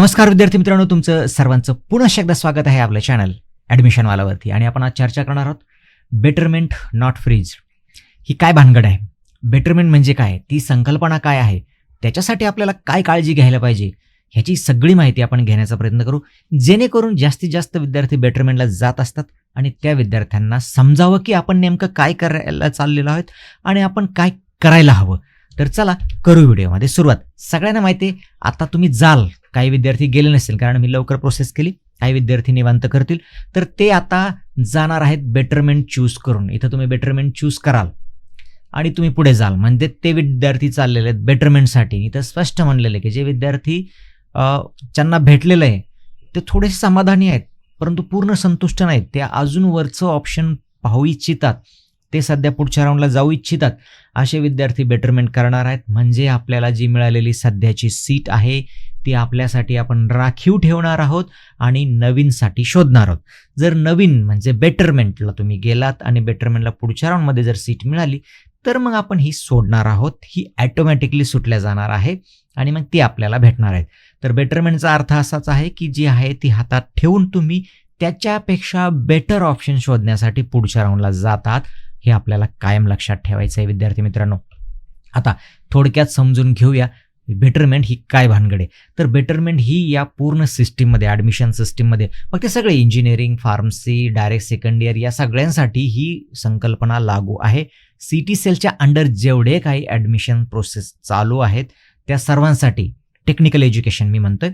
नमस्कार विद्यार्थी मित्रांनो तुमचं सर्वांचं पुन्हा एकदा स्वागत आहे आपलं चॅनल ॲडमिशनवालावरती. आणि आपण आज चर्चा करणार आहोत बेटरमेंट नॉट फ्रीज ही काय भानगड आहे? बेटरमेंट म्हणजे काय? ती संकल्पना काय आहे? त्याच्यासाठी आपल्याला काय काळजी घ्यायला पाहिजे? ह्याची सगळी माहिती आपण घेण्याचा प्रयत्न करू. जेणेकरून जास्तीत जास्त विद्यार्थी बेटरमेंटला जात असतात आणि त्या विद्यार्थ्यांना समजावं की आपण नेमकं काय करायला चाललेलो आहोत आणि आपण काय करायला हवं. तर चला करू व्हिडिओमध्ये सुरुवात. सगळ्यांना माहिती आहे आता तुम्ही जाल. काही विद्यार्थी गेले नसतील कारण मी लवकर प्रोसेस केली काही विद्यार्थी निवांत करतील. तर ते आता जाणार आहेत बेटरमेंट चूज करून. इथं तुम्ही बेटरमेंट चूज कराल आणि तुम्ही पुढे जाल. म्हणजे ते विद्यार्थी चाललेले आहेत बेटरमेंटसाठी इथं स्पष्ट म्हणलेलं आहे की जे विद्यार्थी ज्यांना भेटलेलं आहे ते थोडेसे समाधानी आहेत परंतु पूर्ण संतुष्ट नाहीत. ते अजून वरचं ऑप्शन पाहू इच्छितात. ते सध्या पुढच्या राऊंडला जाऊ इच्छितात. असे विद्यार्थी बेटरमेंट करणार आहेत. म्हणजे आपल्याला जी मिळालेली सध्याची सीट आहे ती आपल्यासाठी आपण राखीव ठेवणार आहोत आणि नवीनसाठी शोधणार आहोत. जर नवीन म्हणजे बेटरमेंटला तुम्ही गेलात आणि बेटरमेंटला पुढच्या राऊंडमध्ये जर सीट मिळाली तर मग आपण ही सोडणार आहोत. ही ॲटोमॅटिकली सुटल्या जाणार आहे आणि मग ती आपल्याला भेटणार आहेत. तर बेटरमेंटचा अर्थ असाच आहे की जी आहे ती हातात ठेवून तुम्ही त्याच्यापेक्षा बेटर ऑप्शन शोधण्यासाठी पुढच्या राऊंडला जातात. हे आपल्याला कायम लक्षात ठेवायचं आहे विद्यार्थी मित्रांनो. आता थोडक्यात समजून घेऊया. बेटरमेंट ही काय भानगड आहे? तर बेटरमेंट ही या पूर्ण सिस्टीममध्ये ॲडमिशन सिस्टीममध्ये फक्त सगळे engineering pharmacy direct second year या सगळ्यांसाठी ही संकल्पना लागू आहे. सी टी सेलच्या अंडर जेवढे काही ॲडमिशन प्रोसेस चालू आहेत त्या सर्वांसाठी टेक्निकल एज्युकेशन मी म्हणतोय.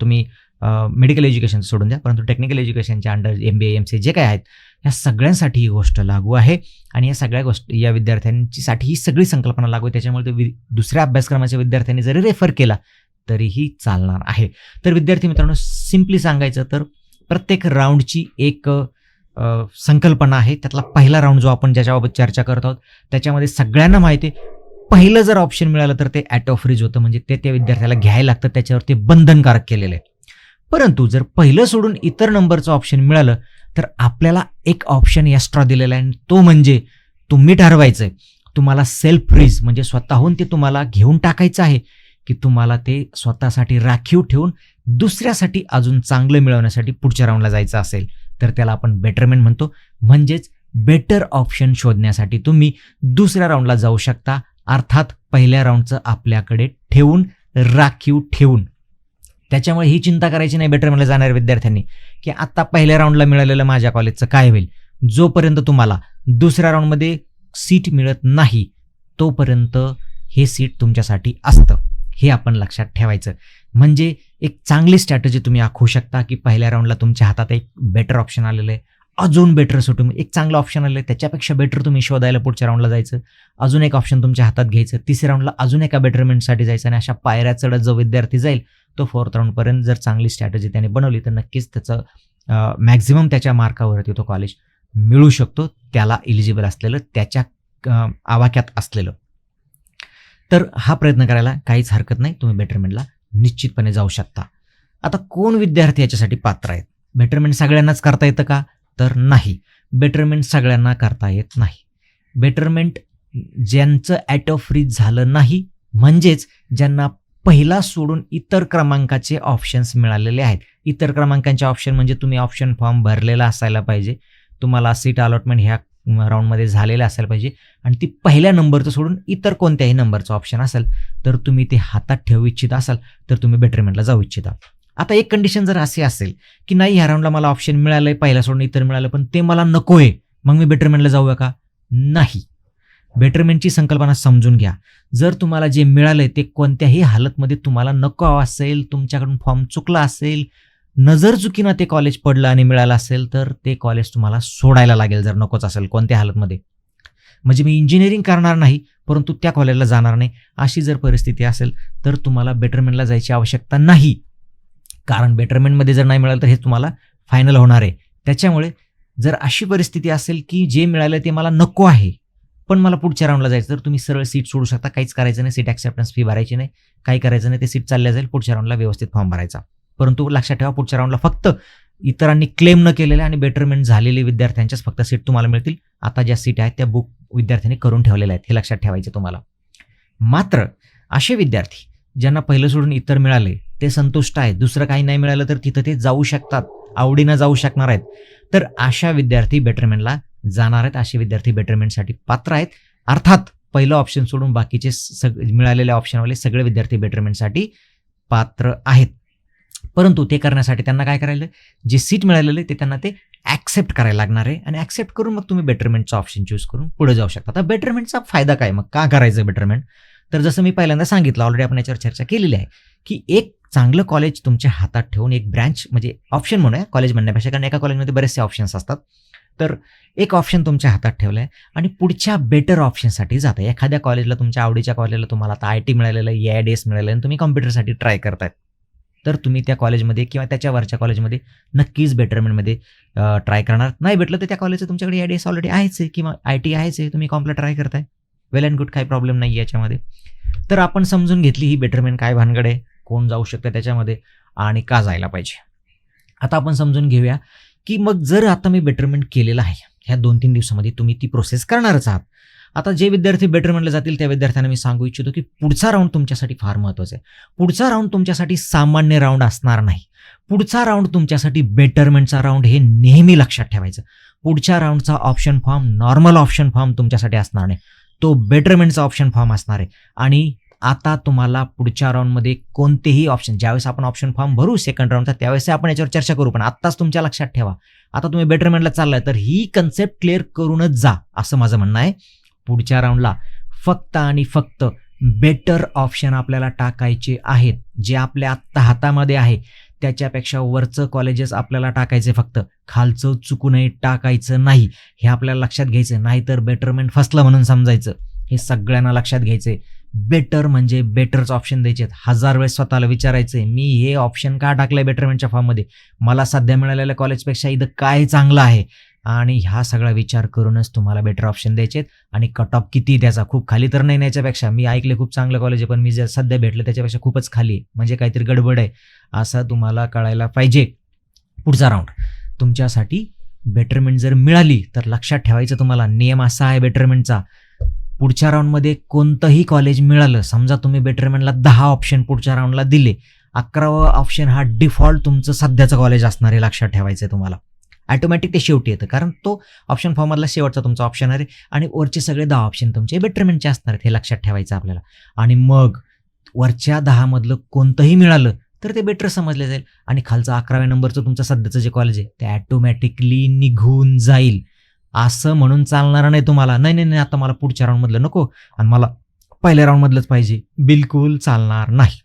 तुम्ही मेडिकल एज्युकेशन सोडून द्या. परंतु technical एज्युकेशनच्या under M B M C जे काय आहेत या सगळ्यांसाठी ही गोष्ट लागू आहे. आणि या सगळ्या गोष्टी या विद्यार्थ्यांचीसाठी ही सगळी संकल्पना लागू आहे. त्याच्यामुळे ते वि- दुसऱ्या अभ्यासक्रमाच्या विद्यार्थ्यांनी जरी रेफर केला तरीही चालणार आहे. तर विद्यार्थी मित्रांनो सिम्पली सांगायचं तर प्रत्येक राऊंडची एक संकल्पना आहे. त्यातला पहिला राऊंड जो आपण ज्याच्याबाबत चर्चा करत आहोत त्याच्यामध्ये सगळ्यांना माहिती आहे. पहिलं जर ऑप्शन मिळालं तर ते ॲटो फ्रीज होतं. म्हणजे ते त्या विद्यार्थ्याला घ्यायला लागतं. त्याच्यावर ते बंधनकारक केलेलं आहे. परंतु जर पहिलं सोडून इतर नंबरचं ऑप्शन मिळालं तर आपल्याला एक ऑप्शन एक्स्ट्रा दिलेला आहे. आणि तो म्हणजे तुम्ही ठरवायचं आहे तुम्हाला सेल्फ फ्रीज म्हणजे स्वतःहून ते तुम्हाला घेऊन टाकायचं आहे की तुम्हाला ते स्वतःसाठी राखीव ठेवून दुसऱ्यासाठी अजून चांगलं मिळवण्यासाठी पुढच्या राऊंडला जायचं असेल तर त्याला आपण बेटरमेंट म्हणतो. म्हणजेच बेटर ऑप्शन शोधण्यासाठी तुम्ही दुसऱ्या राऊंडला जाऊ शकता. अर्थात पहिल्या राऊंडचं आपल्याकडे ठेवून राखीव ठेवून. त्याच्यामुळे ही चिंता करायची नाही बेटरमेंटला जाणाऱ्या विद्यार्थ्यांनी की आत्ता पहिल्या राऊंडला मिळालेलं माझ्या कॉलेजचं काय होईल? जोपर्यंत तुम्हाला दुसऱ्या राऊंडमध्ये सीट मिळत नाही तोपर्यंत हे सीट तुमच्यासाठी असतं. हे आपण लक्षात ठेवायचं. म्हणजे एक चांगली स्ट्रॅटजी तुम्ही आखू शकता की पहिल्या राऊंडला तुमच्या हातात एक बेटर ऑप्शन आलेलं आहे. अजून बेटर सुटून एक चांगलं ऑप्शन आलं आहे. त्याच्यापेक्षा बेटर तुम्ही शोधायला पुढच्या राऊंडला जायचं. अजून एक ऑप्शन तुमच्या हातात घ्यायचं. तिसऱ्या राऊंडला अजून एका बेटरमेंटसाठी जायचं आणि अशा पायऱ्या चढत जो विद्यार्थी जाईल तो फोर्थ राऊंडपर्यंत जर चांगली स्ट्रॅटजी त्याने बनवली तर नक्कीच त्याचं मॅक्झिमम त्याच्या मार्कावरती तो कॉलेज मिळू शकतो. त्याला इलिजिबल असलेलं त्याच्या आवाक्यात असलेलं. तर हा प्रयत्न करायला काहीच हरकत नाही. तुम्ही बेटरमेंटला निश्चितपणे जाऊ शकता. आता कोण विद्यार्थी याच्यासाठी पात्र आहेत? बेटरमेंट सगळ्यांनाच करता येतं का? तर नाही. बेटरमेंट सगळ्यांना करता येत नाही. बेटरमेंट ज्यांचं ॲटो फ्रीज झालं नाही म्हणजेच ज्यांना पहिला सोडून इतर क्रमांकाचे ऑप्शन्स मिळालेले आहेत. इतर क्रमांकांचे ऑप्शन म्हणजे तुम्ही ऑप्शन फॉर्म भरलेला असायला पाहिजे. तुम्हाला सीट अलॉटमेंट ह्या राऊंडमध्ये झालेलं असायला पाहिजे. आणि ती पहिल्या नंबरचं सोडून इतर कोणत्याही नंबरचं ऑप्शन असेल तर तुम्ही ते हातात ठेवू इच्छित असाल तर तुम्ही बेटरमेंटला जाऊ इच्छिता. आता एक कंडिशन जर अशी असेल की नाही ह्या राऊंडला मला ऑप्शन मिळालं आहे पहिला सोडून इतर मिळालं पण ते मला नको आहे मग मी बेटरमेंटला जाऊया का? नाही. बेटरमेंटची संकल्पना समजून घ्या. जर तुम्हाला जे मिळालंय ते कोणत्याही हालतमध्ये तुम्हाला नको असेल तुमच्याकडून फॉर्म चुकला असेल नजर चुकीनं ते कॉलेज पडलं आणि मिळालं असेल तर ते कॉलेज तुम्हाला सोडायला लागेल जर नकोच असेल कोणत्या हालतमध्ये. म्हणजे मी इंजिनिअरिंग करणार नाही परंतु त्या कॉलेजला जाणार नाही. अशी जर परिस्थिती असेल तर तुम्हाला बेटरमेंटला जायची आवश्यकता नाही. कारण बेटरमेंटमध्ये जर नाही मिळालं तर हे तुम्हाला फायनल होणार आहे. त्याच्यामुळे जर अशी परिस्थिती असेल की जे मिळालं ते मला नको आहे पण मला पुढच्या राऊंडला जायचं तर तुम्ही सरळ सीट सोडू शकता. काहीच करायचं नाही सीट ॲक्सेप्टन्स फी भरायची नाही. काही करायचं नाही ते सीट चालल्या जाईल पुढच्या राऊंडला व्यवस्थित फॉर्म भरायचा. परंतु लक्षात ठेवा पुढच्या राऊंडला फक्त इतरांनी क्लेम न केलेल्या आणि बेटरमेंट झालेले विद्यार्थ्यांच्याच फक्त सीट तुम्हाला मिळतील. आता ज्या सीट आहेत त्या बुक विद्यार्थ्यांनी करून ठेवलेल्या आहेत हे लक्षात ठेवायचे तुम्हाला. मात्र असे विद्यार्थी ज्यांना पहिलं सोडून इतर मिळाले ते संतुष्ट आहेत. दुसरं काही नाही मिळालं तर तिथं ते जाऊ शकतात. आवडीनं जाऊ शकणार आहेत. तर अशा विद्यार्थी बेटरमेंटला जाणार आहेत. असे विद्यार्थी बेटरमेंटसाठी पात्र आहेत. अर्थात पहिलं ऑप्शन सोडून बाकीचे सग मिळालेल्या ऑप्शनवाले सगळे विद्यार्थी बेटरमेंटसाठी पात्र आहेत. परंतु ते करण्यासाठी त्यांना काय करायला जे सीट मिळालेलं आहे ते त्यांना ते ॲक्सेप्ट करायला लागणार आहे. आणि ॲक्सेप्ट करून मग तुम्ही बेटरमेंटचा ऑप्शन चूज करून पुढे जाऊ शकता. आता बेटरमेंटचा फायदा काय? मग का करायचं बेटरमेंट तर जसं मी पहिल्यांदा सांगितलं ऑलरेडी आपण याच्यावर चर्चा केलेली आहे की एक चांगलं कॉलेज तुमच्या हातात ठेवून एक ब्रँच म्हणजे ऑप्शन म्हणूया कॉलेज म्हणण्यापेक्षा कारण एका कॉलेजमध्ये बरेचसे ऑप्शन्स असतात. तर एक ऑप्शन तुमच्या हातात ठेवलं आहे आणि पुढच्या बेटर ऑप्शनसाठी जाता एखाद्या कॉलेजला तुमच्या आवडीच्या कॉलेजला तुम्हाला आता आय टी मिळालेलं आहे ए आय डी एस मिळालेलं आणि तुम्ही कॉम्प्युटरसाठी ट्राय करतायत. तर तुम्ही त्या कॉलेजमध्ये किंवा त्याच्यावरच्या कॉलेजमध्ये नक्कीच बेटरमेंटमध्ये ट्राय करणार. नाही भेटलं तर त्या कॉलेजचं तुमच्याकडे आय डी एस ऑलरेडी आहेच आहे किंवा आय टी आहेच आहे तुम्ही कॉम्प्लेट ट्राय करताय. वेल अँड गुड काही प्रॉब्लेम नाही याच्यामध्ये. तर आपण समजून घेतली ही बेटरमेंट काय भानगड आहे. कोण जाऊ शकतं त्याच्यामध्ये आणि का जायला पाहिजे. आता आपण समजून घेऊया की मग जर आता मी बेटरमेंट केलेलं आहे ह्या दोन तीन दिवसामध्ये तुम्ही ती प्रोसेस करणारच आहात. आता जे विद्यार्थी बेटरमेंटला जातील त्या विद्यार्थ्यांना मी सांगू इच्छितो की पुढचा राऊंड तुमच्यासाठी फार महत्त्वाचा आहे. पुढचा राऊंड तुमच्यासाठी सामान्य राऊंड असणार नाही. पुढचा राऊंड तुमच्यासाठी बेटरमेंटचा राऊंड हे नेहमी लक्षात ठेवायचं. पुढच्या राऊंडचा option form normal option form तुमच्यासाठी असणार नाही. तो बेटरमेंटचा ऑप्शन फॉर्म असणार आहे. आणि आता तुम्हाला पुढच्या राऊंडमध्ये कोणतेही ऑप्शन ज्यावेळेस आपण ऑप्शन फॉर्म भरू सेकंड राऊंडचा त्यावेळेस आपण याच्यावर चर्चा करू. पण आत्ताच तुमच्या लक्षात ठेवा. आता तुम्ही बेटरमेंटला चाललाय तर ही कन्सेप्ट क्लिअर करूनच जा असं माझं म्हणणं आहे. पुढच्या राऊंडला फक्त आणि फक्त बेटर ऑप्शन आपल्याला टाकायचे आहेत जे आपल्या आत्ता हातामध्ये आहे. त्याच्यापेक्षा वरचं कॉलेजेस आपल्याला टाकायचे फक्त. खालचं चुकूनही टाकायचं नाही. हे आपल्याला लक्षात घ्यायचं नाहीतर बेटरमेंट फसलं म्हणून समजायचं. हे सगळ्यांना लक्षात घ्यायचंय. बेटर म्हणजे बेटरच ऑप्शन द्यायचे हजार वेळेस स्वतःला विचारायचंय मी हे ऑप्शन का टाकलंय बेटरमेंटच्या फॉर्ममध्ये मला सध्या मिळालेल्या कॉलेजपेक्षा इथं काय चांगलं आहे? आणि ह्या सगळा विचार करूनच तुम्हाला बेटर ऑप्शन द्यायचे आणि कट ऑफ किती त्याचा खूप खाली तर नाही याच्यापेक्षा. मी ऐकले खूप चांगलं कॉलेज आहे पण मी जे सध्या भेटलं त्याच्यापेक्षा खूपच खाली आहे. म्हणजे काहीतरी गडबड आहे. असं तुम्हाला कळायला पाहिजे. पुढचा राऊंड तुमच्यासाठी बेटरमेंट जर मिळाली तर लक्षात ठेवायचं तुम्हाला. नियम असा आहे बेटरमेंटचा पुढच्या राऊंडमध्ये कोणतंही कॉलेज मिळालं समजा तुम्ही बेटरमेंटला दहा ऑप्शन पुढच्या राऊंडला दिले अकरावं ऑप्शन हा डिफॉल्ट तुमचं सध्याचं कॉलेज असणार आहे लक्षात ठेवायचं आहे तुम्हाला. ॲटोमॅटिक ते शेवटी येतं कारण तो ऑप्शन फॉर्ममधला शेवटचा तुमचा ऑप्शन आहे आणि वरचे सगळे दहा ऑप्शन तुमचे बेटरमेंटचे असणार आहेत हे लक्षात ठेवायचं आपल्याला. आणि मग वरच्या दहामधलं कोणतंही मिळालं तर ते बेटर समजले जाईल. आणि खालचं अकराव्या नंबरचं तुमचं सध्याचं जे कॉलेज आहे ते ॲटोमॅटिकली निघून जाईल. असं म्हणून चालणार नाही तुम्हाला. नाही नाही नाही आता मला पुढच्या राऊंडमधलं नको. आणि मला पहिल्या राऊंडमधलंच पाहिजे. बिलकुल चालणार नाही.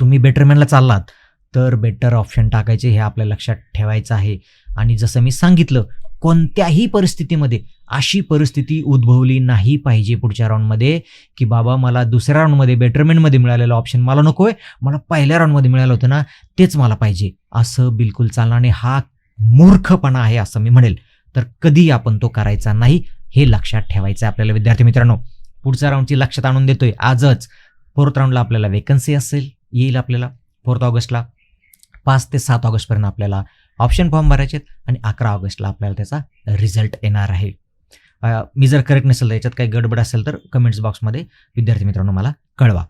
तुम्ही बेटरमॅनला चाललात तर बेटर ऑप्शन टाकायचे हे आपल्या लक्षात ठेवायचं आहे. आणि जसं मी सांगितलं कोणत्याही परिस्थितीमध्ये अशी परिस्थिती उद्भवली नाही पाहिजे पुढच्या राऊंडमध्ये की बाबा मला दुसऱ्या राऊंडमध्ये बेटरमेंटमध्ये मिळालेलं ऑप्शन मला नको आहे मला पहिल्या राऊंडमध्ये मिळालं होतं ना तेच मला पाहिजे. असं बिलकुल चालणार नाही. हा मूर्खपणा आहे असं मी म्हणेल. तर कधी आपण तो करायचा नाही हे लक्षात ठेवायचं आहे आपल्याला. विद्यार्थी मित्रांनो पुढच्या राऊंडची लक्षात आणून देतोय. आजच फोर्थ राऊंडला आपल्याला वेकन्सी असेल येईल आपल्याला फोर्थ ऑगस्टला. पाच ते सात ऑगस्टपर्यंत आपल्याला ऑप्शन फॉर्म भरायचे आहेत आणि अकरा ऑगस्टला आपल्याला त्याचा रिझल्ट येणार आहे. मी जर करेक्ट नसेल तर याच्यात काही गडबड असेल तर कमेंट्स बॉक्समध्ये विद्यार्थी मित्रांनो मला कळवा.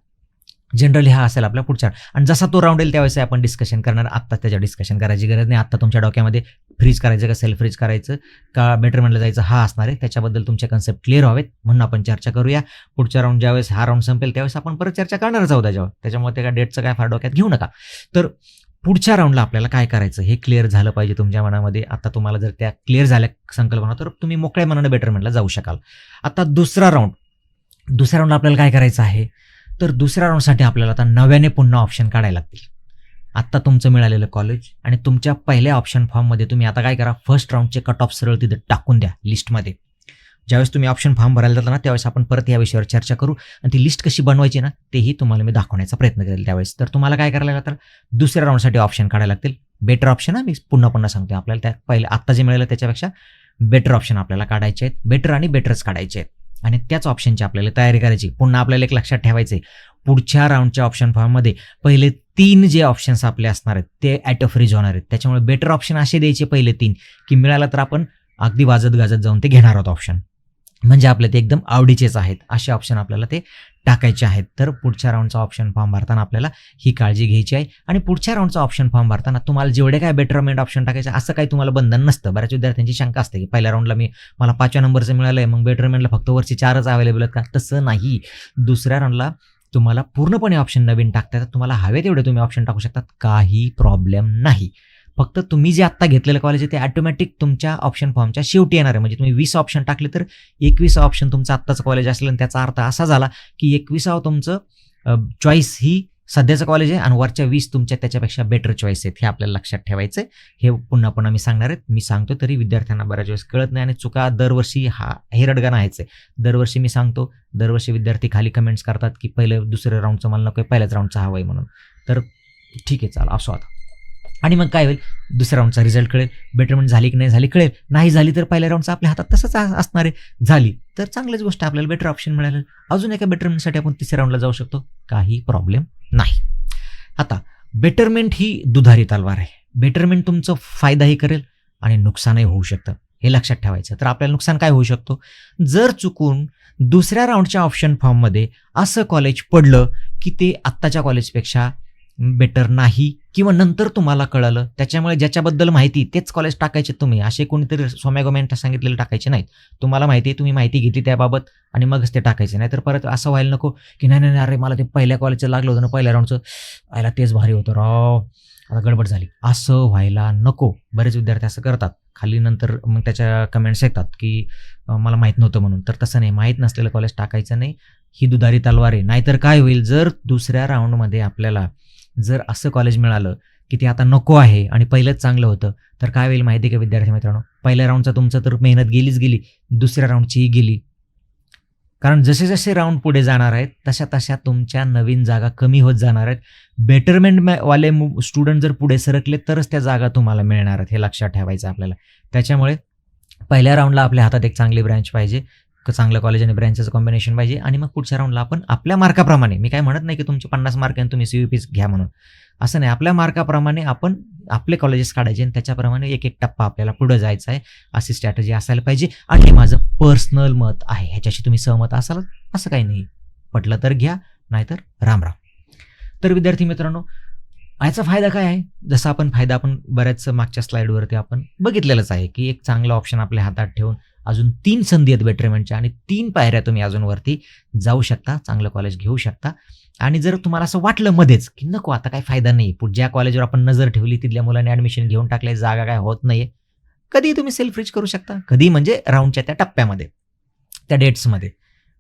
जनरली हा असेल आपला पुढचा. आणि जसा तो राऊंड येईल त्यावेळेस आपण डिस्कशन करणार. आत्ता त्याच्यावर डिस्कशन करायची गरज नाही. आत्ता तुमच्या डोक्यामध्ये फ्रीज करायचं का सेल्फ फ्रीज करायचं? का बेटरमेंटला जायचं? हा असणार आहे. त्याच्याबद्दल तुमचे कन्सेप्ट क्लिअर व्हावेत. म्हणून आपण चर्चा करूया. पुढच्या राऊंड ज्यावेळेस हा राऊंड संपेल त्यावेळेस आपण परत चर्चा करणारच आहोत त्याच्यावर. त्याच्यामुळे त्या डेटचं काय फार डोक्यात घेऊ नका. तर पुढच्या राऊंडला आपल्याला काय करायचं? हे क्लिअर झालं पाहिजे तुमच्या मनामध्ये. आता तुम्हाला जर त्या क्लिअर झाल्या संकल्पना तर तुम्ही मोकळ्या मनानं बेटरमेंटला जाऊ शकाल. आता दुसरा राऊंड दुसऱ्या राऊंडला आपल्याला काय करायचं आहे? तर दुसऱ्या राऊंडसाठी आपल्याला आता नव्याने पुन्हा ऑप्शन काढायला लागतील. आत्ता तुमचं मिळालेलं कॉलेज आणि तुमच्या पहिल्या ऑप्शन फॉर्ममध्ये तुम्ही आता काय करा फर्स्ट राऊंडचे कट ऑफ सरळ तिथे टाकून द्या लिस्टमध्ये ज्यावेळेस तुम्ही ऑप्शन फॉर्म भरायला जाता ना त्यावेळेस आपण परत या विषयावर चर्चा करू आणि ती लिस्ट कशी बनवायची ना तेही तुम्हाला मी दाखवण्याचा प्रयत्न करेल त्यावेळेस. तर तुम्हाला काय करायला लागतं दुसऱ्या राऊंडसाठी ऑप्शन काढायला लागतील. बेटर ऑप्शन आहे मी पुन्हा पुन्हा सांगतो आपल्याला. त्या पहिले आत्ता जे मिळालं त्याच्यापेक्षा बेटर ऑप्शन आपल्याला काढायचे आहेत. बेटर आणि बेटरच काढायचे आहेत. आणि त्याच ऑप्शनची आपल्याला तयारी करायची. पुन्हा आपल्याला एक लक्षात ठेवायचं आहे पुढच्या राऊंडच्या ऑप्शन फॉर्ममध्ये पहिले तीन जे ऑप्शन्स आपले असणार आहेत ते ॲट अ फ्रीज होणार आहेत. त्याच्यामुळे बेटर ऑप्शन असे द्यायचे पहिले तीन की मिळाला तर आपण अगदी वाजत गाजत जाऊन ते घेणार आहोत ऑप्शन म्हणजे आपले ते एकदम आवडीचेच आहेत. असे ऑप्शन आपल्याला ते टाकायचे आहेत. तर पुढच्या राऊंडचा ऑप्शन फॉर्म भरताना आपल्याला ही काळजी घ्यायची आहे. आणि पुढच्या राऊंडचा ऑप्शन फॉर्म भरताना तुम्हाला जेवढे काय बेटरमेंट ऑप्शन टाकायचं असं काही तुम्हाला बंधन नसतं. बऱ्याच विद्यार्थ्यांची शंका असते की पहिल्या राऊंडला मी मला पाचव्या नंबरचं मिळालं आहे मग बेटरमेंटला फक्त वरची चारच अवेलेबल आहेत का? तसं नाही. दुसऱ्या राऊंडला तुम्हाला पूर्णपणे ऑप्शन नवीन टाकता येतात. तुम्हाला हवे तेवढे तुम्ही ऑप्शन टाकू शकतात. काही प्रॉब्लेम नाही. फक्त तुम्ही जे आत्ता घेतलेलं कॉलेज आहे ते ॲटोमॅटिक तुमच्या ऑप्शन फॉर्मच्या शेवटी येणार आहे. म्हणजे तुम्ही वीस ऑप्शन टाकले तर एकवीस ऑप्शन तुमचं आत्ताचं कॉलेज असेल आणि त्याचा अर्थ असा झाला की एकविसावं तुमचं चॉईस ही सध्याचं कॉलेज आहे आणि वरच्या वीस तुमच्या त्याच्यापेक्षा बेटर चॉईस आहेत हे आपल्याला लक्षात ठेवायचं आहे हे पुन्हा पुन्हा मी सांगणार आहेत मी सांगतो तरी विद्यार्थ्यांना बऱ्याच वेळेस कळत नाही आणि चुका दरवर्षी हा हे रडगाणं आहेच आहे. दरवर्षी मी सांगतो दरवर्षी विद्यार्थी खाली कमेंट्स करतात की पहिलं दुसऱ्या राऊंडचं मला नको पहिल्याच राऊंडचं हवं आहे म्हणून. तर ठीक आहे चाल असो आता. आणि मग काय होईल? दुसऱ्या राऊंडचा रिझल्ट कळेल. बेटरमेंट म्हणजे झाली की नाही झाली कळेल. नाही झाली तर पहिल्या राऊंडचा आपल्या हातात तसंच असणार आहे. झाली तर चांगलीच गोष्ट आपल्याला बेटर ऑप्शन मिळालं. अजून एका बेटरमेंटसाठी आपण तिसऱ्या राऊंडला जाऊ शकतो. काही प्रॉब्लेम नाही. आता बेटरमेंट ही दुधारी तलवार आहे. बेटरमेंट तुमचं फायदाही करेल आणि नुकसानही होऊ शकतं. हे लक्षात ठेवायचं. तर आपल्याला नुकसान काय होऊ शकतो? जर चुकून दुसऱ्या राऊंडच्या ऑप्शन फॉर्ममध्ये असं कॉलेज पडलं की ते आत्ताच्या कॉलेजपेक्षा बेटर नाही किंवा नंतर तुम्हाला कळालं त्याच्यामुळे ज्याच्याबद्दल माहिती तेच कॉलेज टाकायचे तुम्ही. असे कोणीतरी सोमॅगोमेंट सांगितलेले टाकायचे नाहीत. तुम्हाला माहिती आहे तुम्ही माहिती घेतली त्याबाबत आणि मगच ते टाकायचे. नाही तर परत असं व्हायला नको की नाही नाही नाही, अरे मला ते पहिल्या कॉलेजचं लागलं होतं ना पहिल्या राऊंडचं आयला तेच भारी होतं. राव आता गडबड झाली. असं व्हायला नको. बरेच विद्यार्थी असं करतात. खाली नंतर मग त्याच्या कमेंट्स येतात की मला माहीत नव्हतं म्हणून. तर तसं नाही. माहीत नसलेलं कॉलेज टाकायचं नाही. ही दुधारी तलवार आहे. नाहीतर काय होईल? जर दुसऱ्या राऊंडमध्ये आपल्याला जर असं कॉलेज मिळालं की ते आता नको आहे आणि पहिलंच चांगलं होतं तर काय होईल माहिती आहे का विद्यार्थी मित्रांनो? पहिल्या राऊंडचा तुमचं तर मेहनत गेलीच गेली दुसऱ्या राऊंडचीही गेली. कारण जसे जसे राऊंड पुढे जाणार आहेत तशा तशा तुमच्या नवीन जागा कमी होत जाणार आहेत. बेटरमेंट वाले स्टुडंट जर पुढे सरकले तरच त्या जागा तुम्हाला मिळणार आहेत हे लक्षात ठेवायचं आपल्याला. त्याच्यामुळे पहिल्या राऊंडला आपल्या हातात एक चांगली ब्रँच पाहिजे. चांगलं कॉलेज आणि ब्रँचचं कॉम्बिनेशन पाहिजे. आणि मग पुढच्या राऊंडला आपण आपल्या मार्काप्रमाणे मी काय म्हणत नाही की तुमचे पन्नास मार्क आणि तुम्ही सी यू पीस घ्या म्हणून. असं नाही. आपल्या मार्काप्रमाणे आपण आपले कॉलेजेस काढायचे आणि त्याच्याप्रमाणे एक एक टप्पा आपल्याला पुढे जायचा आहे. अशी स्ट्रॅटजी असायला पाहिजे. आणि हे माझं पर्सनल मत आहे. ह्याच्याशी तुम्ही सहमत असाल असं काही नाही. पटलं तर घ्या नाहीतर राम राम. तर विद्यार्थी मित्रांनो याचा फायदा काय आहे? जसा आपण फायदा आपण बऱ्याच मागच्या स्लाईडवरती आपण बघितलेलंच आहे की एक चांगला ऑप्शन आपल्या हातात ठेवून अजून तीन संधी आहेत बेटरमेंटच्या आणि तीन पायऱ्या तुम्ही अजून वरती जाऊ शकता चांगलं कॉलेज घेऊ शकता. आणि जर तुम्हाला असं वाटलं मध्येच की नको आता काही फायदा नाही ज्या कॉलेजवर आपण नजर ठेवली तिथल्या मुलांनी ॲडमिशन घेऊन टाकले जागा काय होत नाहीये. कधी तुम्ही सेल्फ रिच करू शकता. कधी म्हणजे राऊंडच्या त्या टप्प्यामध्ये त्या डेट्समध्ये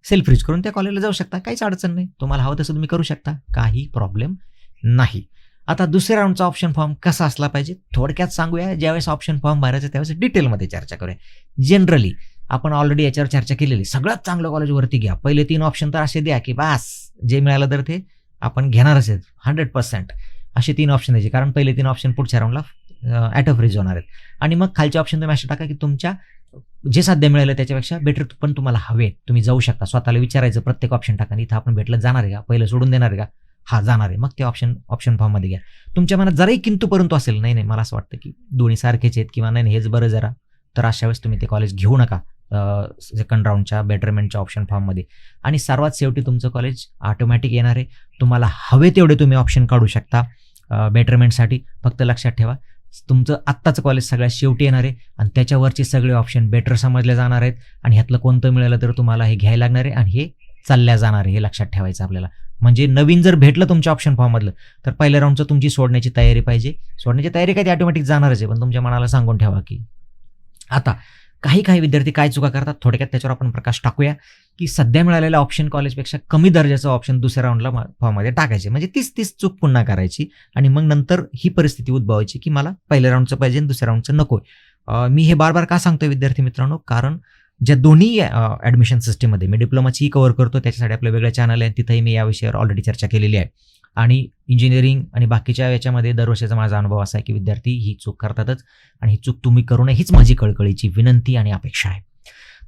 सेल्फ रिच करून त्या कॉलेजला जाऊ शकता काहीच अडचण नाही. तुम्हाला हवं तसं तुम्ही करू शकता काही प्रॉब्लेम नाही. आता दुसऱ्या राऊंडचा ऑप्शन फॉर्म कसा असला पाहिजे? थोडक्यात सांगूया. ज्यावेळेस ऑप्शन फॉर्म भरायचं त्यावेळेस डिटेलमध्ये चर्चा करूया. जनरली आपण ऑलरेडी याच्यावर चर्चा केलेली सगळ्यात चांगलं कॉलेजवरती घ्या. पहिले तीन ऑप्शन तर असे द्या की बास जे मिळालं तर ते आपण घेणारच आहेत. हंड्रेड पर्सेंट असे तीन ऑप्शन द्यायचे. कारण पहिले तीन ऑप्शन पुढच्या राऊंडला ॲट ऑफ रिज होणार आहेत. आणि मग खालचे ऑप्शन तुम्ही असे टाका की तुमच्या जे साध्य मिळालं त्याच्यापेक्षा बेटर पण तुम्हाला हवे तुम्ही जाऊ शकता. स्वतःला विचारायचं प्रत्येक ऑप्शन टाका इथं आपण भेटलं जाणार आहे का? पहिलं सोडून देणार आहे का? हा जाणार आहे. मग ते ऑप्शन ऑप्शन फॉर्ममध्ये घ्या. तुमच्या मनात जराही किंतू परंतु असेल नाही नाही मला असं वाटतं की दोन्ही सारखेच आहेत किंवा नाही नाही, हेच बरं जरा. तर अशा वेळेस तुम्ही ते कॉलेज घेऊ नका सेकंड राऊंडच्या बेटरमेंटच्या ऑप्शन फॉर्ममध्ये आणि सर्वात शेवटी तुमचं कॉलेज ऑटोमॅटिक येणार आहे. तुम्हाला हवे तेवढे तुम्ही ऑप्शन काढू शकता बेटरमेंटसाठी फक्त लक्षात ठेवा तुमचं आत्ताचं कॉलेज सगळ्यात शेवटी येणार आहे आणि त्याच्यावरचे सगळे ऑप्शन बेटर समजले जाणार आहेत. आणि ह्यातलं कोणतं मिळालं तर तुम्हाला हे घ्यायला लागणार आहे आणि हे चालल्या जाणार आहे हे लक्षात ठेवायचं आपल्याला. म्हणजे नवीन जर भेटलं तुमच्या ऑप्शन फॉर्ममधलं तर पहिल्या राऊंडचं तुमची सोडण्याची तयारी पाहिजे. सोडण्याची तयारी काय ती ऑटोमॅटिक जाणारच आहे पण तुमच्या मनाला सांगून ठेवा की. आता काही काही विद्यार्थी काय चुका करतात थोडक्यात त्याच्यावर आपण प्रकाश टाकूया की सध्या मिळालेल्या ऑप्शन कॉलेजपेक्षा कमी दर्जाचं ऑप्शन दुसऱ्या राऊंडला फॉर्ममध्ये टाकायचे. म्हणजे तीच तीच चूक पुन्हा करायची आणि मग नंतर ही परिस्थिती उद्भवायची की मला पहिल्या राऊंडचं पाहिजे आणि दुसऱ्या राऊंडचं नको मी हे बार बार का सांगतोय विद्यार्थी मित्रांनो? कारण ज्या दोन्ही ॲडमिशन सिस्टीममध्ये मी डिप्लोमाचीही कव्हर करतो त्याच्यासाठी आपलं वेगळं चॅनल आहे तिथंही मी या विषयावर ऑलरेडी चर्चा केलेली आहे. आणि इंजिनिअरिंग आणि बाकीच्या याच्यामध्ये दरवर्षीचा माझा अनुभव असा आहे की विद्यार्थी ही चूक करतातच आणि ही चूक तुम्ही करू नये हीच माझी कळकळीची विनंती आणि अपेक्षा आहे.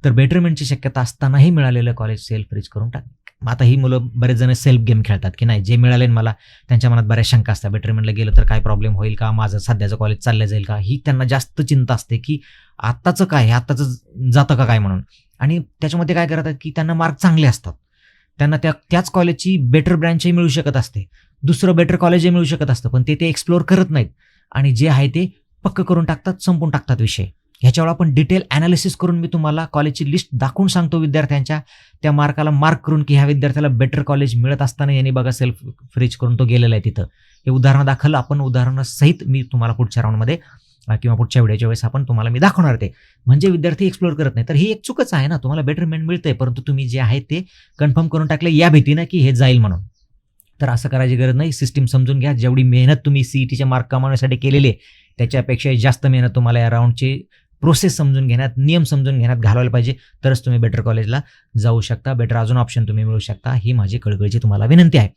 तर बेटरमेंटची शक्यता असतानाही मिळालेलं कॉलेज सेल्फ रिच करून टाक. आता ही मुलं बरेच जण सेल्फ गेम खेळतात की नाही जे मिळाले मला त्यांच्या मनात बऱ्याच शंका असतात. बेटरमेंटला गेलं तर काय प्रॉब्लेम होईल का? माझं सध्याचं कॉलेज चाललं जाईल का? ही त्यांना जास्त चिंता असते की आत्ताचं काय आत्ताचं जातं का काय म्हणून? आणि त्याच्यामध्ये काय करतात की त्यांना मार्क चांगले असतात. त्यांना त्या त्याच कॉलेजची बेटर ब्रँचही मिळू शकत असते. दुसरं बेटर कॉलेजही मिळू शकत असतं पण ते ते एक्सप्लोअर करत नाहीत. आणि जे आहे ते पक्क करून टाकतात संपून टाकतात विषय. ह्याच्यावर आपण डिटेल ॲनालिसिस करून मी तुम्हाला कॉलेजची लिस्ट दाखवून सांगतो विद्यार्थ्यांच्या. त्या मार्काला मार्क करून की ह्या विद्यार्थ्याला बेटर कॉलेज मिळत असताना यांनी बघा सेल्फ फ्रीज करून तो गेलेला आहे तिथं. हे उदाहरण दाखल आपण उदाहरणासहित मी तुम्हाला पुढच्या राऊंडमध्ये किंवा पुढच्या व्हिडिओच्या वेळेस आपण तुम्हाला मी दाखवणार ते. म्हणजे विद्यार्थी एक्सप्लोर करत नाही. तर ही एक चुकच आहे ना तुम्हाला बेटरमेंट मिळतंय परंतु तुम्ही जे आहे ते कन्फर्म करून टाकले या भीतीनं की हे जाईल म्हणून. तर असं करायची गरज नाही. सिस्टीम समजून घ्या. जेवढी मेहनत तुम्ही सीईटीच्या मार्क कमावण्यासाठी केलेली आहे त्याच्यापेक्षा जास्त मेहनत तुम्हाला या राऊंडची प्रोसेस समजून घेण्यात नियम समजून घेण्यात घालवायला पाहिजे. तरच तुम्ही बेटर कॉलेजला जाऊ शकता. बेटर अजून ऑप्शन तुम्ही मिळू शकता. ही माझी कळकळीची तुम्हाला विनंती आहे.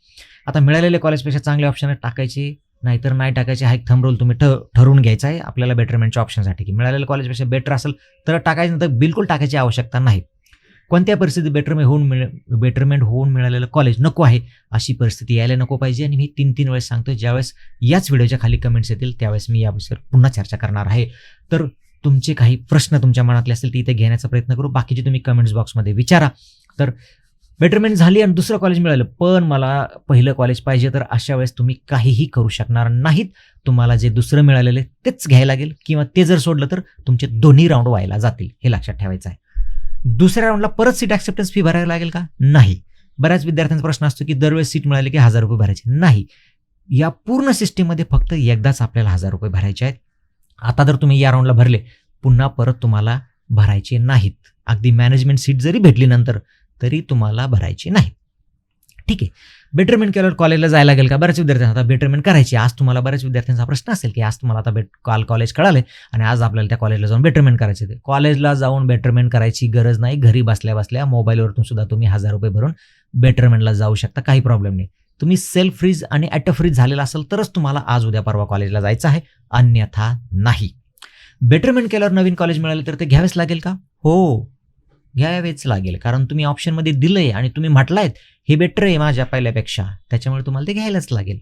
आता मिळालेले कॉलेजपेक्षा चांगले ऑप्शन टाकायची नाहीतर नाही टाकायचे. हा एक थंब रोल तुम्ही ठरवून घ्यायचा आहे आपल्याला बेटरमेंटच्या ऑप्शनसाठी की मिळालेलं कॉलेजपेक्षा बेटर असेल तर टाकायचं तर बिलकुल टाकायची आवश्यकता नाही. कोणत्या परिस्थितीत बेटरमेंट होऊन मिळ बेटरमेंट होऊन मिळालेलं कॉलेज नको आहे अशी परिस्थिती यायला नको पाहिजे. आणि मी तीन तीन वेळेस सांगतो ज्यावेळेस याच व्हिडिओच्या खाली कमेंट्स येतील त्यावेळेस मी याविषयी पुन्हा चर्चा करणार आहे. तर तुमचे काही प्रश्न तुमच्या मनातले असतील ते इथे घेण्याचा प्रयत्न करू. बाकीचे तुम्ही कमेंट्स बॉक्समध्ये विचारा. तर बेटरमेंट झाली आणि दुसरं कॉलेज मिळालं. पण मला पहिलं कॉलेज पाहिजे तर अशा वेळेस तुम्ही काहीही करू शकणार नाहीत. तुम्हाला जे दुसरं मिळालेलं आहे तेच घ्यायला लागेल किंवा ते जर सोडलं तर तुमचे दोन्ही राऊंड व्हायला जातील हे लक्षात ठेवायचं आहे. दुसऱ्या राऊंडला परत सीट ॲक्सेप्टन्स फी भरायला लागेल का? नाही. बऱ्याच विद्यार्थ्यांचा प्रश्न असतो की दरवेळेस सीट मिळाली की हजार रुपये भरायचे. नाही. या पूर्ण सिस्टीममध्ये फक्त एकदाच आपल्याला हजार रुपये भरायचे आहेत. आता जर तुम्ही या राऊंडला भरले पुन्हा परत तुम्हाला भरायचे नाहीत. अगदी मॅनेजमेंट सीट जरी भेटली नंतर तरी तुम्हाला भरायची नाही. ठीक आहे. बेटरमेंट केल्यावर कॉलेजला जायला लागेल का? बऱ्याच विद्यार्थ्यांना आता बेटरमेंट करायची आज तुम्हाला बऱ्याच विद्यार्थ्यांचा प्रश्न असेल की आज तुम्हाला आता बेट काल कॉलेज कळाले आणि आज आपल्याला त्या कॉलेजला जाऊन बेटरमेंट करायचे ते कॉलेजला जाऊन बेटरमेंट करायची गरज नाही. घरी बसल्या बसल्या मोबाईलवरतून सुद्धा तुम्ही हजार रुपये भरून बेटरमेंटला जाऊ शकता. काही प्रॉब्लेम नाही. तुम्ही सेल्फ फ्रीज आणि ॲटो फ्रीज झालेला असेल तरच तुम्हाला आज उद्या परवा कॉलेजला जायचं आहे. अन्यथा नाही. बेटरमेंट केल्यावर नवीन कॉलेज मिळाले तर ते घ्यावेच लागेल का? हो. घ्यावेच लागेल. कारण तुम्ही ऑप्शनमध्ये दिलं आहे आणि तुम्ही म्हटलायत हे बेटर आहे माझ्या पहिल्यापेक्षा. त्याच्यामुळे तुम्हाला ते घ्यायलाच लागेल.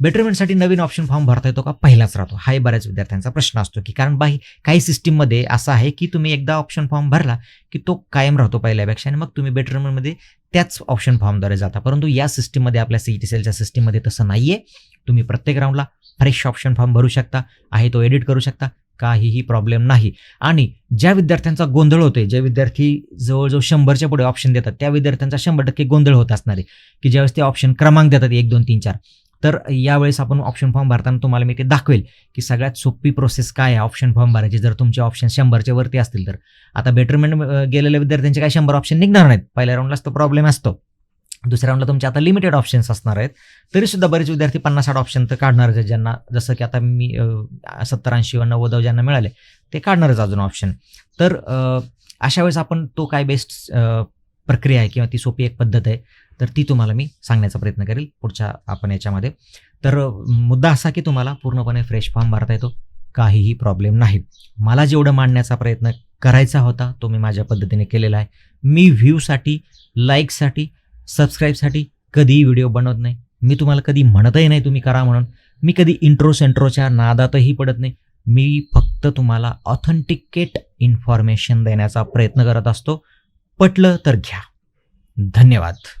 बेटरमेंटसाठी नवीन ऑप्शन फॉर्म भरता येतो का? पहिलाच राहतो. हाही बऱ्याच विद्यार्थ्यांचा प्रश्न असतो की कारण बाही काही सिस्टीममध्ये असं आहे की तुम्ही एकदा ऑप्शन फॉर्म भरला की तो कायम राहतो पहिल्यापेक्षा आणि मग तुम्ही बेटरमेंटमध्ये त्याच ऑप्शन फॉर्मद्वारे जाता. परंतु या सिस्टीममध्ये आपल्या सी टी सेलच्या सिस्टीममध्ये तसं नाही आहे तुम्ही प्रत्येक राऊंडला फ्रेश ऑप्शन फॉर्म भरू शकता. आहे तो एडिट करू शकता. काहीही प्रॉब्लेम नाही. आणि ज्या विद्यार्थ्यांचा गोंधळ होतोय जे विद्यार्थी जवळजवळ शंभरच्या पुढे ऑप्शन देतात त्या विद्यार्थ्यांचा शंभर टक्के गोंधळ होत असणार आहे. की ज्यावेळेस ते ऑप्शन क्रमांक देतात एक दोन तीन चार. तर यावेळेस आपण ऑप्शन फॉर्म भरताना तुम्हाला मी ते दाखवेल की सगळ्यात सोपी प्रोसेस काय आहे ऑप्शन फॉर्म भरायची. जर तुमचे ऑप्शन शंभरच्या वरती असतील तर. आता बेटरमेंट गेलेल्या विद्यार्थ्यांचे काही शंभर ऑप्शन निघणार नाहीत. पहिल्या राऊंडलाच तो प्रॉब्लेम असतो. दुसऱ्या राऊंडला तुमचे आता लिमिटेड ऑप्शन्स असणार आहेत. तरी सुद्धा बरेच विद्यार्थी पन्नास साठ ऑप्शन तर काढणारच आहेत ज्यांना जसं की आता मी सत्तर ऐंशी व नव्वद ज्यांना मिळाले ते काढणारच अजून ऑप्शन तर अशा वेळेस आपण तो काय बेस्ट प्रक्रिया आहे किंवा ती सोपी एक पद्धत आहे तर ती तुम्हाला मी सांगण्याचा प्रयत्न करेल पुढच्या आपण याच्यामध्ये. तर मुद्दा असा की तुम्हाला पूर्णपणे फ्रेश फॉर्म भरता येतो काहीही प्रॉब्लेम नाही. मला जेवढं मांडण्याचा प्रयत्न करायचा होता तो मी माझ्या पद्धतीने केलेला आहे. मी व्ह्यूसाठी लाईकसाठी सबस्क्राईबसाठी कधीही व्हिडिओ बनवत नाही. मी तुम्हाला कधी म्हणतही नाही तुम्ही करा म्हणून. मी कधी इंट्रो सेंट्रोच्या नादातही पडत नाही. मी फक्त तुम्हाला ऑथेंटिकेट इन्फॉर्मेशन देण्याचा प्रयत्न करत असतो. पटलं तर घ्या. धन्यवाद.